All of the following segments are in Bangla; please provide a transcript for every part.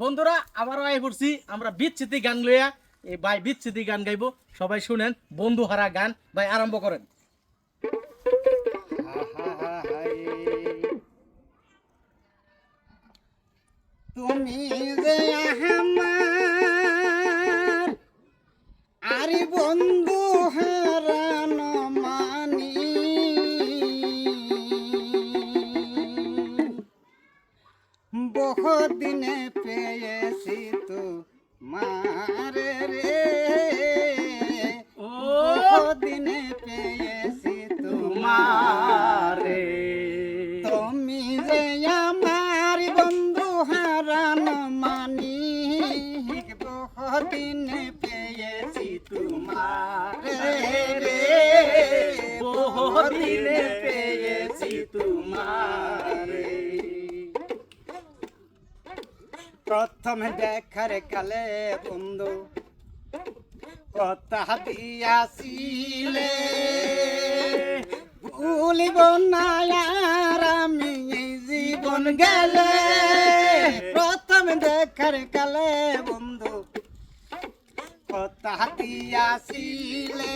বন্ধুরা, আবারও আয় পড়ছি আমরা বিচ্ছিতি গান লইয়া, এই ভাই বিচ্ছিতি গান গাইবো। সবাই শুনেন বন্ধু হারা গান, ভাই আরম্ভ করেন। তুমি যে বহুদিনে পেয়েছি তো মারে রে। ও। বহুদিনে পেয়েছি তোমারে। তুমি যে আমার বন্ধু হারান মানি বহুদিনে পেয়েছি তোমারে রে। বহুদিনে পেয়েছি তোমারে। প্রথম দেখার কালে বন্ধু, কথা দিয়াছিলে। ভুলিব না আমি জীবন গেলে। প্রথম দেখার কালে বন্ধু, কথা দিয়াছিলে।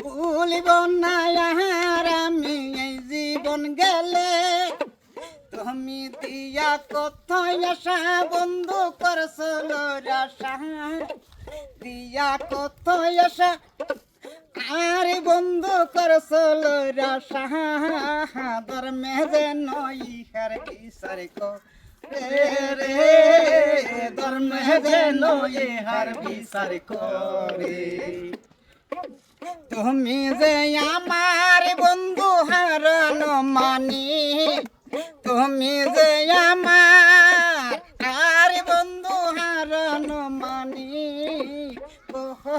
ভুলিব না আর আমি জীবন গেলে। তুমি দিয়া কত আশা বন্ধু করছিল আশা দিয়া কত আশা আর বন্ধু করছিল আশা ধর্মে যে নই হার বিচার কো? রে রে ধর্মে যে নই হার বিচার করে তুমি যে আমার বন্ধু হারানো মানি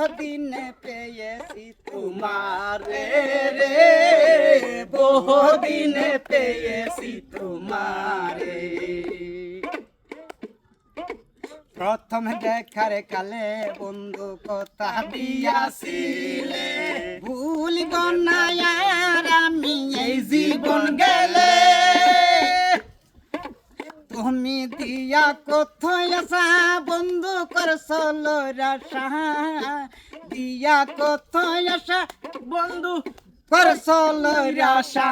বহুদিনে পেয়েছি তোমার রে। বহুদিনে পেয়েছি তোমারে। প্রথম দেখার কালে বন্ধু কথা দিয়াছিলে। ভুল না দিয়া কোথায় আসা? বন্ধু করছিল রাশা দিয়া কোথায় আসা? বন্ধু করছিল রাশা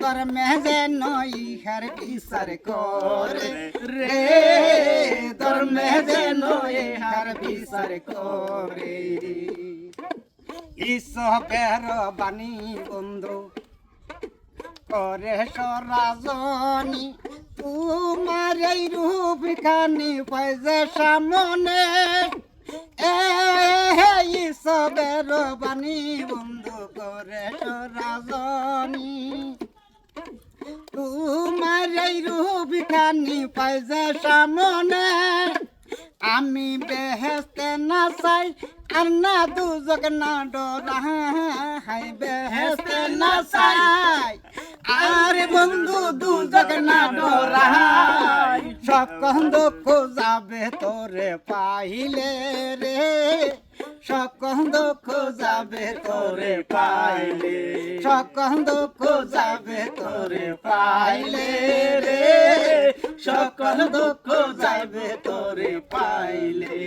ধর্মে যে নই হার বিচার করে রে। ধর্মে যে নই হার বিচার করে। ইসবের বাণী বন্ধু, করে সরাজনী তোমার এই রূপ খানি পাইছে সামনে। এ সবের বাণী বন্ধু করে সরাজনী তোমার এই রূপ খানি পাইছে সামনে। আমি বেহেস্তে না চাই, আর না দুজক না ডরাই বেহেস্তে না চাই, আর বন্ধু দুজক না ডরাই খোঁজাবে তোরে পাইলে রে। সকন্দ দুঃখ যাবে তোরে পাইলে। সকন্দ দুঃখ যাবে তোরে পাইলে রে। সকল দুঃখ যাবে তোরে পাইলে।